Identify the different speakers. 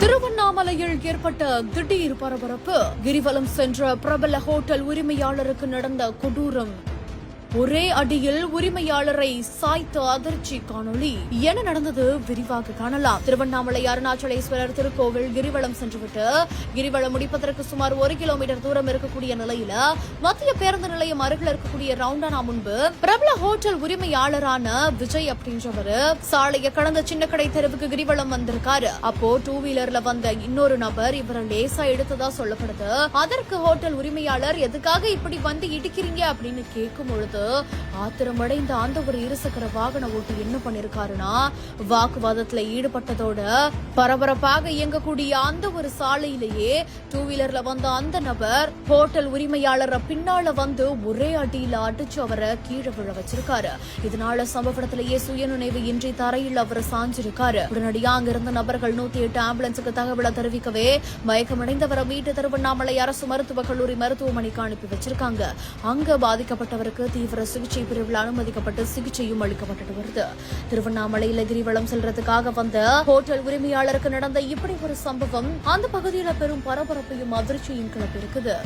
Speaker 1: திருவண்ணாமலையில் ஏற்பட்ட திடீர் பரபரப்பு கிரிவலம் சென்ற பிரபல ஹோட்டல் உரிமையாளருக்கு நடந்த கொடூரம். ஒரே அடியில் உரிமையாளரை சாய்த்த அதிர்ச்சி காணொளி. என்ன நடந்தது விரிவாக காணலாம். திருவண்ணாமலை அருணாச்சலேஸ்வரர் திருக்கோவில் கிரிவலம் சென்றுவிட்டு கிரிவலம் முடிப்பதற்கு சுமார் ஒரு கிலோமீட்டர் தூரம் இருக்கக்கூடிய நிலையில மத்திய பேருந்து நிலையம் அருகில் இருக்கக்கூடிய ரவுண்டானா முன்பு பிரபல ஹோட்டல் உரிமையாளரான விஜய் அப்படின்றவர் சாலையை கடந்த சின்ன கடை தெருவுக்கு கிரிவலம் வந்திருக்காரு. அப்போ டூ வீலர்ல வந்த இன்னொரு நபர் இவரை லேசா எடுத்ததா சொல்லப்படுது. அதற்கு ஹோட்டல் உரிமையாளர் எதுக்காக இப்படி வந்து இடிக்கிறீங்க? அப்படின்னு கேட்கும் பொழுது ஆத்திரமடைந்த அந்த ஒரு இருசக்கர வாகன ஓட்டி என்ன பண்ணிருக்காருன்னா வாக்குவாதத்துல ஈடுபட்டதோட பரபரப்பாக இயங்கக்கூடிய அந்த ஒரு சாலையிலேயே டூ வீலர்ல வந்த அந்த நபர் ஹோட்டல் உரிமையாளரை பின்னால வந்து ஒரே அடியில அடிச்சு அவரை கீழே விழ வச்சிருக்காரு. இதனால சம்பவ இடத்திலேயே சுயநினைவு இன்றி தரையில் அவர் சாஞ்சிருக்காரு. உடனடியா அங்கிருந்த நபர்கள் நூத்தி எட்டு ஆம்புலன்ஸுக்கு தகவலை தெரிவிக்கவே மயக்கமடைந்தவரை மீட்டு திருவண்ணாமலை அரசு மருத்துவக் கல்லூரி மருத்துவமனைக்கு அனுப்பி வச்சிருக்காங்க. அங்க பாதிக்கப்பட்டவருக்கு தீவிர சிகிச்சை பிரிவில் அனுமதிக்கப்பட்டு சிகிச்சையும் அளிக்கப்பட்டு வருது திருவண்ணாமலையில் கிரிவலம் செல்றதுக்காக வந்த ஹோட்டல் உரிமையாளருக்கு நடந்த இப்படி ஒரு சம்பவம் அந்த பகுதியில பெரும் பரபரப்பையும் அதிர்ச்சியும் கிளப்பியிருக்குது.